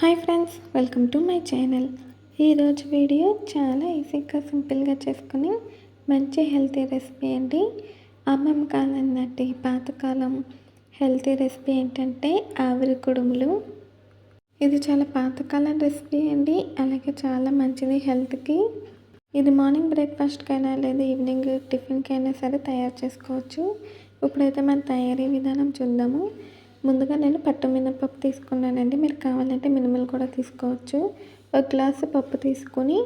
Hi friends welcome to my channel. ఈరోజు video చాలా ఈజీగా సింపుల్గా చేసుకుని మంచి హెల్తీ రెసిపీ అండి. అమ్మమ్మ కాలం నాటి పాతకాలం హెల్తీ రెసిపీ ఏంటంటే ఆవిరి కుడుములు. ఇది చాలా పాతకాలం రెసిపీ అండి అలాగే చాలా మంచిది హెల్త్కి. ఇది మార్నింగ్ బ్రేక్ఫాస్ట్కైనా లేదా ఈవినింగ్ టిఫిన్కైనా సరే తయారు చేసుకోవచ్చు. ఇప్పుడైతే మన తయారీ విధానం చూద్దాము. ముందుగా నేను పట్టు మినపప్పు తీసుకున్నానండి. మీరు కావాలంటే మినిమల్ కూడా తీసుకోవచ్చు. ఒక గ్లాసు పప్పు తీసుకొని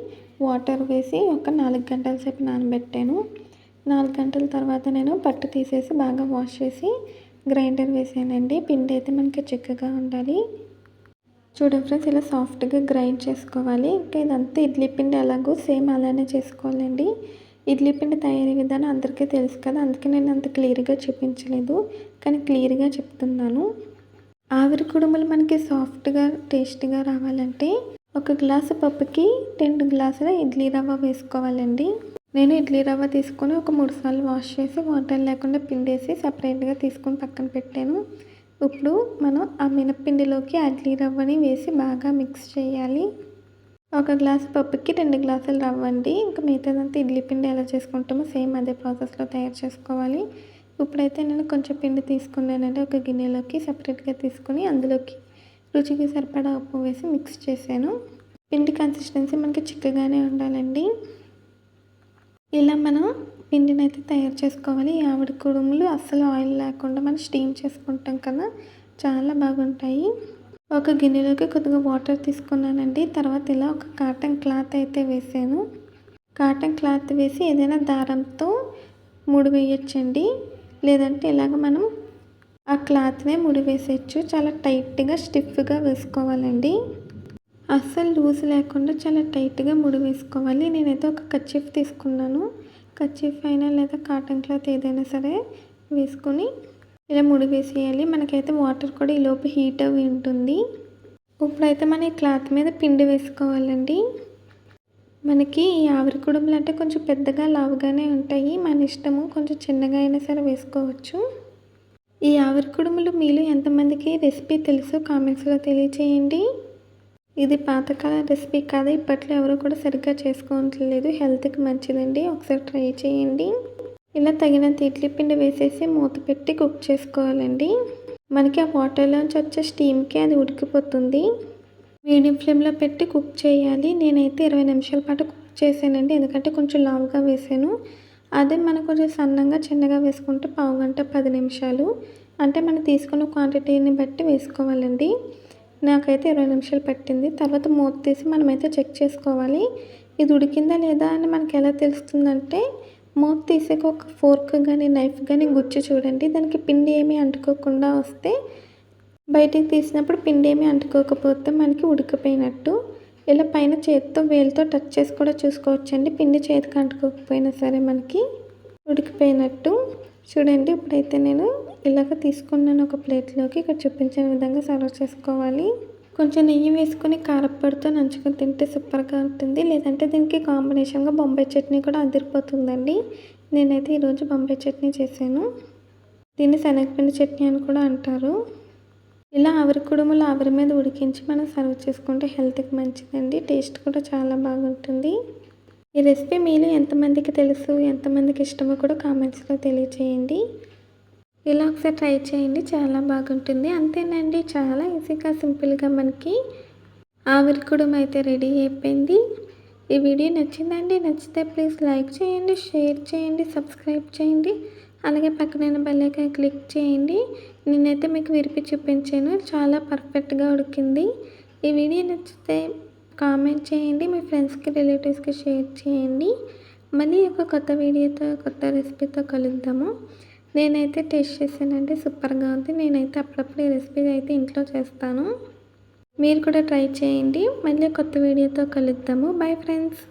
వాటర్ వేసి ఒక నాలుగు గంటల సేపు నానబెట్టాను. నాలుగు గంటల తర్వాత నేను పట్టు తీసేసి బాగా వాష్ చేసి గ్రైండర్ వేసానండి. పిండి అయితే మనకి చిక్కగా ఉండాలి. చూడండి ఫ్రెండ్స్ ఇలా సాఫ్ట్గా గ్రైండ్ చేసుకోవాలి. ఇంకా ఇదంతా ఇడ్లీ పిండి ఎలాగో సేమ్ అలానే చేసుకోవాలండి. ఇడ్లీ పిండి తయారీ విధానం అందరికీ తెలుసు కదా. అందుకే నేను అంత క్లియర్గా చూపించలేదు. కానీ క్లియర్గా చెప్తున్నాను. ఆవిరి కుడుములు మనకి సాఫ్ట్గా టేస్ట్గా రావాలంటే ఒక గ్లాసు పప్పుకి రెండు గ్లాసుల ఇడ్లీ రవ్వ వేసుకోవాలండి. నేను ఇడ్లీ రవ్వ తీసుకొని ఒక మూడు సార్లు వాష్ చేసి వాటర్ లేకుండా పిండేసి సపరేట్గా తీసుకొని పక్కన పెట్టాను. ఇప్పుడు మనం ఆ మినప్పిండిలోకి ఇడ్లీ రవ్వని వేసి బాగా మిక్స్ చేయాలి. ఒక గ్లాసు పప్పుకి రెండు గ్లాసులు రవ్వండి ఇంకా మిగతాదంతా ఇడ్లీ పిండి ఎలా చేసుకుంటామో సేమ్ అదే ప్రాసెస్లో తయారు చేసుకోవాలి. ఇప్పుడైతే నేను కొంచెం పిండి తీసుకున్నానండి. ఒక గిన్నెలోకి సపరేట్గా తీసుకుని అందులోకి రుచికి సరిపడా ఉప్పు వేసి మిక్స్ చేశాను. పిండి కన్సిస్టెన్సీ మనకి చిక్కగానే ఉండాలండి. ఇలా మనం పిండిని అయితే తయారు చేసుకోవాలి. ఆవిడ కుడుములు అస్సలు ఆయిల్ లేకుండా మనం స్టీమ్ చేసుకుంటాం కదా చాలా బాగుంటాయి. ఒక గిన్నెలోకి కొద్దిగా వాటర్ తీసుకున్నానండి. తర్వాత ఇలా ఒక కాటన్ క్లాత్ అయితే వేసాను. కాటన్ క్లాత్ వేసి ఏదైనా దారంతో ముడి వేయచ్చండి లేదంటే ఇలాగ మనం ఆ క్లాత్నే ముడి వేసేయచ్చు చాలా టైట్గా స్టిఫ్గా వేసుకోవాలండి. అస్సలు లూజ్ లేకుండా చాలా టైట్గా ముడి వేసుకోవాలి నేనైతే ఒక కచ్చిఫ్ తీసుకున్నాను. కచ్చిఫ్ అయినా లేదా కాటన్ క్లాత్ ఏదైనా సరే వేసుకొని ఇలా ముడి వేసేయాలి. మనకైతే వాటర్ కూడా ఈలోపు హీట్ అవి ఉంటుంది. ఇప్పుడైతే మన ఈ క్లాత్ మీద పిండి వేసుకోవాలండి. మనకి ఈ ఆవిరి కుడుములు అంటే కొంచెం పెద్దగా లావుగానే ఉంటాయి. మన ఇష్టము కొంచెం చిన్నగా అయినా సరే వేసుకోవచ్చు. ఈ ఆవిరి కుడుములు మీలో ఎంతమందికి రెసిపీ తెలుసు కామెంట్స్లో తెలియచేయండి. ఇది పాతకాల రెసిపీ కాదు? ఇప్పట్లో ఎవరు కూడా సరిగ్గా చేసుకోవట్లేదు. హెల్త్కి మంచిదండి. ఒకసారి ట్రై చేయండి. ఇలా తగినంత ఇడ్లీ పిండి వేసేసి మూత పెట్టి కుక్ చేసుకోవాలండి. మనకి ఆ వాటర్లోంచి వచ్చే స్టీమ్కి అది ఉడికిపోతుంది. మీడియం ఫ్లేమ్లో పెట్టి కుక్ చేయాలి. నేనైతే ఇరవై నిమిషాల పాటు కుక్ చేశానండి. ఎందుకంటే కొంచెం లావుగా వేసాను. అదే మనం కొంచెం సన్నంగా చిన్నగా వేసుకుంటే పావు గంట పది నిమిషాలు. అంటే మనం తీసుకున్న క్వాంటిటీని బట్టి వేసుకోవాలండి. నాకైతే ఇరవై నిమిషాలు పట్టింది. తర్వాత మూత తీసి మనమైతే చెక్ చేసుకోవాలి. ఇది ఉడికిందా లేదా అని మనకి ఎలా తెలుస్తుందంటే మోత్ తీసాక ఒక ఫోర్క్ కానీ నైఫ్ కానీ గుచ్చి చూడండి. దానికి పిండి ఏమీ అంటుకోకుండా వస్తే బయటికి తీసినప్పుడు పిండి ఏమీ అంటుకోకపోతే మనకి ఉడికిపోయినట్టు. ఇలా పైన చేతితో వేలుతో టచ్ చేసి కూడా చూసుకోవచ్చండి. పిండి చేతికి అంటుకోకపోయినా సరే మనకి ఉడికిపోయినట్టు. చూడండి ఇప్పుడైతే నేను ఇలాగ తీసుకున్నాను ఒక ప్లేట్లోకి ఇక్కడ చూపించిన విధంగా సర్వ్ చేసుకోవాలి. కొంచెం నెయ్యి వేసుకొని కారప్పొడితో నంచుకొని తింటే సూపర్గా ఉంటుంది. లేదంటే దీనికి కాంబినేషన్గా బొంబాయి చట్నీ కూడా అదిరిపోతుందండి. నేనైతే ఈరోజు బొంబాయి చట్నీ చేశాను. దీన్ని శనగపిండి చట్నీ అని కూడా అంటారు. ఇలా ఆవిరి కుడుములు ఆవిరి మీద ఉడికించి మనం సర్వ్ చేసుకుంటే హెల్త్కి మంచిదండి. టేస్ట్ కూడా చాలా బాగుంటుంది. ఈ రెసిపీ మీలో ఎంతమందికి తెలుసు ఎంతమందికి ఇష్టమో కూడా కామెంట్స్లో తెలియచేయండి. ఇలా ఒకసారి ట్రై చేయండి. చాలా బాగుంటుంది. అంతేనండి. చాలా ఈజీగా సింపుల్గా మనకి ఆవిరికుడం అయితే రెడీ అయిపోయింది. ఈ వీడియో నచ్చిందండి నచ్చితే ప్లీజ్ లైక్ చేయండి షేర్ చేయండి సబ్స్క్రైబ్ చేయండి. అలాగే పక్కనైన బెల్లైకాయ క్లిక్ చేయండి. నేనైతే మీకు విరిపి చూపించాను. చాలా పర్ఫెక్ట్గా ఉడికింది. ఈ వీడియో నచ్చితే కామెంట్ చేయండి మీ ఫ్రెండ్స్కి రిలేటివ్స్కి షేర్ చేయండి. మళ్ళీ ఒక కొత్త వీడియోతో కొత్త రెసిపీతో కలుద్దాము. నేనైతే టేస్ట్ చేశానంటే సూపర్గా ఉంది. నేనైతే అప్పుడప్పుడు ఈ రెసిపీ అయితే ఇంట్లో చేస్తాను. మీరు కూడా ట్రై చేయండి. మళ్ళీ కొత్త వీడియోతో కలుద్దాము. Bye friends.